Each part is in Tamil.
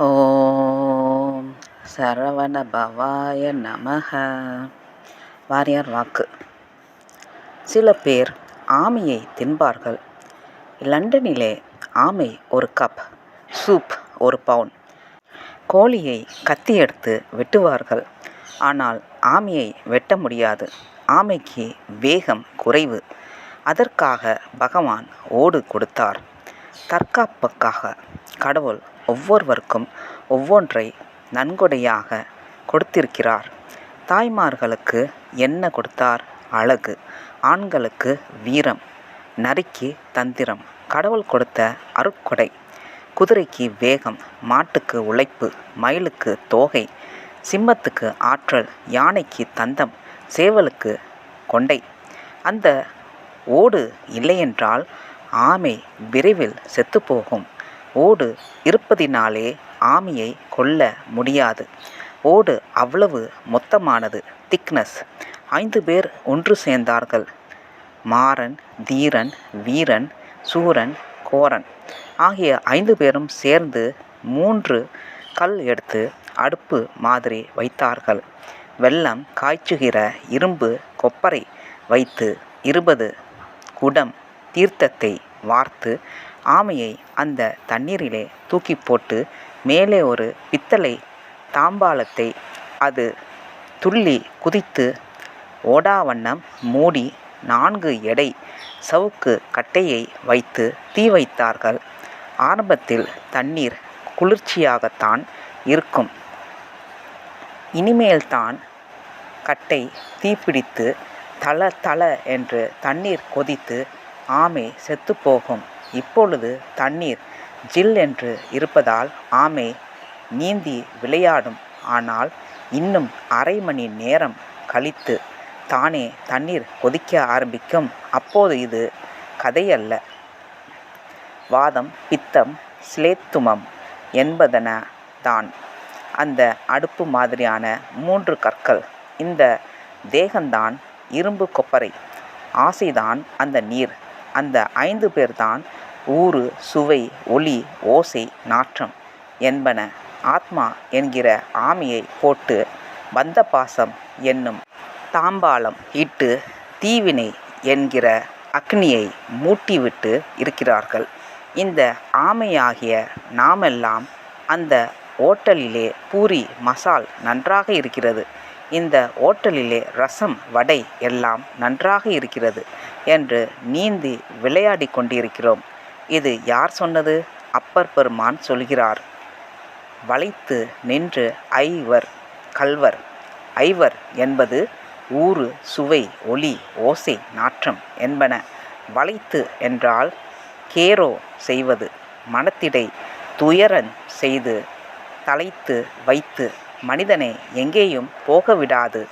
ஓம் சரவண பவாய நமக வாரியார் வாக்கு. சில பேர் ஆமையை தின்பார்கள். லண்டனிலே ஆமை ஒரு கப் சூப் ஒரு பவுன் கோழியை கத்தி எடுத்து வெட்டுவார்கள். ஆனால் ஆமையை வெட்ட முடியாது. ஆமைக்கு வேகம் குறைவு. அதற்காக பகவான் ஓடு கொடுத்தார். தற்காப்புக்காக கடவுள் ஒவ்வொருவருக்கும் ஒவ்வொன்றை நன்கொடையாக கொடுத்திருக்கிறார். தாய்மார்களுக்கு என்ன கொடுத்தார்? அழகு. ஆண்களுக்கு வீரம். நரிக்கு தந்திரம். கடவுள் கொடுத்த அருட்கொடை. குதிரைக்கு வேகம். மாட்டுக்கு உழைப்பு. மயிலுக்கு தோகை. சிம்மத்துக்கு ஆற்றல். யானைக்கு தந்தம். சேவலுக்கு கொண்டை. அந்த ஓடு இல்லையென்றால் ஆமை விரைவில் செத்துப்போகும். ஓடு இருப்பதினாலே ஆமையை கொல்ல முடியாது. ஓடு அவ்வளவு மொத்தமானது திக்னஸ். ஐந்து பேர் ஒன்று சேர்ந்தார்கள். மாறன் தீரன் வீரன் சூரன் கோரன். ஆகிய ஐந்து பேரும் சேர்ந்து மூன்று கல் எடுத்து அடுப்பு மாதிரி வைத்தார்கள். வெள்ளம் காய்ச்சுகிற இரும்பு கொப்பரை வைத்து இருபது குடம் தீர்த்தத்தை வார்த்து ஆமையை அந்த தண்ணீரிலே தூக்கி போட்டு மேலே ஒரு பித்தளை தாம்பாளத்தை அது துள்ளி குதித்து ஓடாவண்ணம் மூடி நான்கு எடை சவுக்கு கட்டையை வைத்து தீ வைத்தார்கள். ஆரம்பத்தில் தண்ணீர் குளிர்ச்சியாகத்தான் இருக்கும். இனிமேல்தான் கட்டை தீப்பிடித்து தள தள என்று தண்ணீர் கொதித்து ஆமை செத்துப்போகும். இப்பொழுது தண்ணீர் ஜில் என்று இருப்பதால் ஆமை நீந்தி விளையாடும். ஆனால் இன்னும் அரை மணி நேரம் கழித்து தானே தண்ணீர் கொதிக்க ஆரம்பிக்கும். அப்போது இது கதையல்ல. வாதம் பித்தம் சிலேத்துமம் என்பதன தான். அந்த அடுப்பு மாதிரியான மூன்று கற்கள். இந்த தேகந்தான் இரும்பு கொப்பரை. ஆசைதான் அந்த நீர். அந்த ஐந்து பேர்தான் ஊறு சுவை ஒளி ஓசை நாற்றம் என்பன ஆத்மா என்கிற ஆமையை போட்டு வந்த பாசம் என்னும் தாம்பாளம் இட்டு தீவினை என்கிற அக்னியை மூட்டிவிட்டு இருக்கிறார்கள். இந்த ஆமையாகிய நாமெல்லாம் அந்த ஓட்டலிலே பூரி மசால் நன்றாக இருக்கிறது. இந்த ஓட்டலிலே ரசம் வடை எல்லாம் நன்றாக இருக்கிறது என்று நீந்தி விளையாடி கொண்டிருக்கிறோம். இது யார் சொன்னது? அப்பர் பெருமான் சொல்கிறார். வளைத்து நின்று ஐவர் கல்வர் ஐவர் என்பது ஊறு சுவை ஒளி ஓசை நாற்றம் என்பன. வளைத்து என்றால் கேரோ செய்வது மனத்திடை துயரன் செய்து தலைத்து வைத்து மனிதனை எங்கேயும் போக விடாது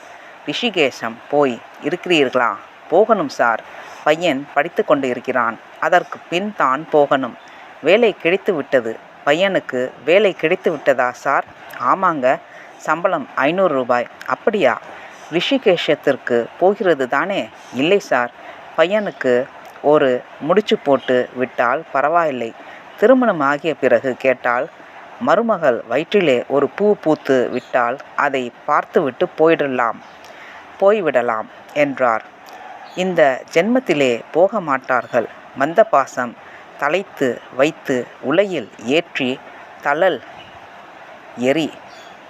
ரிஷிகேஷம் போய் இருக்கிறீர்களா? போகணும் சார். பையன் படித்து கொண்டு இருக்கிறான் அதற்கு பின் தான் போகணும். வேலை கிடைத்து விட்டது பையனுக்கு வேலை கிடைத்து விட்டதா சார்? ஆமாங்க. சம்பளம் ஐநூறு ரூபாய். அப்படியா? ரிஷிகேஷத்திற்கு போகிறது தானே? இல்லை சார். பையனுக்கு ஒரு முடிச்சு போட்டு விட்டால் பரவாயில்லை. திருமணம் ஆகிய பிறகு கேட்டால் மருமகள் வயிற்றிலே ஒரு பூ பூத்து விட்டால் அதை பார்த்துவிட்டு போயிடலாம். போய்விடலாம் என்றார். இந்த ஜென்மத்திலே போக மாட்டார்கள் மந்த பாசம் தலைத்து வைத்து உலையில் ஏற்றி தளல் எரி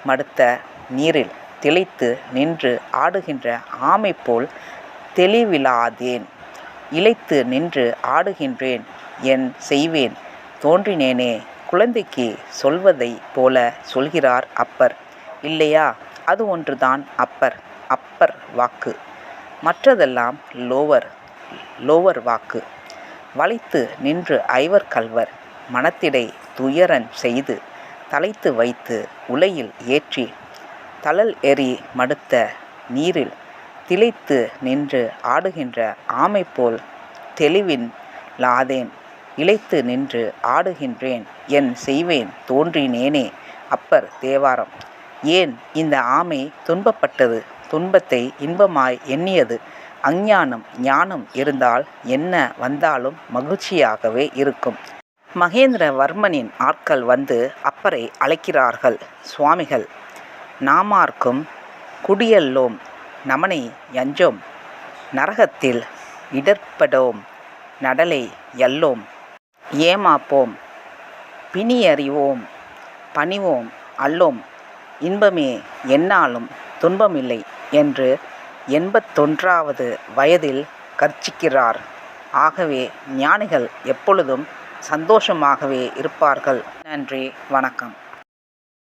மடுத்த நீரில் திளைத்து நின்று ஆடுகின்ற ஆமை போல் தெளிவிலாதேன். இழைத்து நின்று ஆடுகின்றேன் என் செய்வேன். தோன்றினேனே குழந்தைக்கு சொல்வதை போல சொல்கிறார் அப்பர். இல்லையா? அது ஒன்றுதான் அப்பர். அப்பர் வாக்கு. மற்றதெல்லாம் லோவர். லோவர் வாக்கு. வளைத்து நின்று ஐவர் கல்வர். மனத்திடை துயரன் செய்து தலைத்து வைத்து உலையில் ஏற்றி தளல் எறி மடுத்த நீரில் திளைத்து நின்று ஆடுகின்ற ஆமை போல் தெளிவின் லாதேன். இழைத்து நின்று ஆடுகின்றேன் என் செய்வேன் தோன்றினேனே அப்பர் தேவாரம். ஏன் இந்த ஆமை துன்பப்பட்டது? துன்பத்தை இன்பமாய் எண்ணியது. அஞ்ஞானம் ஞானம் இருந்தால் என்ன வந்தாலும் மகிழ்ச்சியாகவே இருக்கும். மகேந்திரவர்மனின் ஆட்கள் வந்து அப்பரை அழைக்கிறார்கள். சுவாமிகள் நாமார்க்கும் குடியல்லோம் நமனை யஞ்சோம். நரகத்தில் இடர்படோம் நடலை யல்லோம். ஏமாப்போம். பிணியறிவோம். பணிவோம். அல்லோம். இன்பமே எந்நாளும் துன்பமில்லை என்று எண்பத்தொன்றாவது வயதில் கர்ச்சிக்கிறார் ஆகவே ஞானிகள் எப்பொழுதும் சந்தோஷமாகவே இருப்பார்கள். நன்றி. வணக்கம்.